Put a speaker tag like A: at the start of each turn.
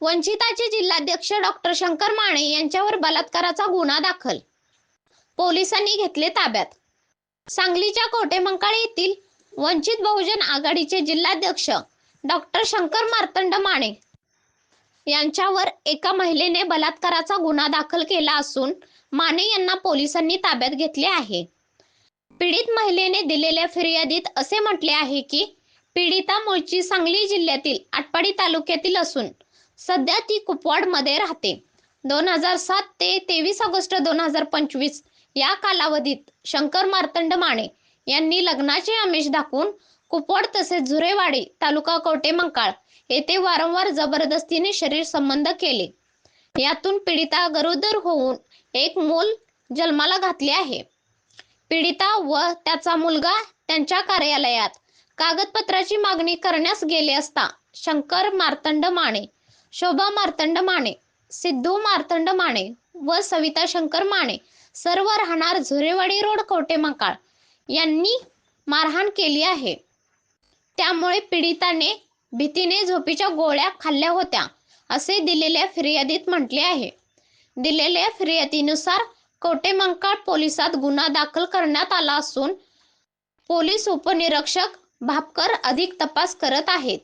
A: वंचिताचे जिल्हाध्यक्ष डॉक्टर शंकर माने यांच्यावर बलात्काराचा गुन्हा दाखल. पोलिसांनी घेतले ताब्यात. सांगलीच्या कोटेमंकाळे येथील वंचित बहुजन आघाडीचे जिल्हाध्यक्ष डॉक्टर शंकर मार्तंड माने यांच्यावर एका महिलेने बलात्काराचा गुन्हा दाखल केला असून माने यांना पोलिसांनी ताब्यात घेतले आहे. पीडित महिलेने दिलेल्या फिर्यादीत असे म्हटले आहे की पीडिता मूळची सांगली जिल्ह्यातील आटपाडी तालुक्यातील असून सध्या ती कुपवाडमध्ये राहते. दोन हजार सात ते तेवीस ऑगस्ट दोन हजार पंचवीस या कालावधीत शंकर मार्तंड माने यांनी लग्नाचे आमिष दाखवून कुपवाड तसेच झुरेवाडी तालुका कवटेमंकाळ येथे वारंवार जबरदस्तीने शरीर संबंध केले. यातून पीडिता गरोदर होऊन एक मूल जन्माला घातले आहे. पीडिता व त्याचा मुलगा त्यांच्या कार्यालयात कागदपत्राची मागणी करण्यास गेले असता शंकर मार्तंड माने शोभा मार्तंड माने सिद्धू मार्तंड माने व सविता शंकर माने सर्व राहणार झुरेवाडी रोड कवटेमंकाळ यांनी मारहाण केली आहे. त्यामुळे पीडिताने भीतीने झोपीच्या गोळ्या खाल्ल्या होत्या असे दिलेल्या फिर्यादीत म्हटले आहे. दिलेल्या फिर्यादीनुसार कवटेमंकाळ पोलिसात गुन्हा दाखल करण्यात आला असून पोलीस उपनिरीक्षक भापकर अधिक तपास करत आहेत.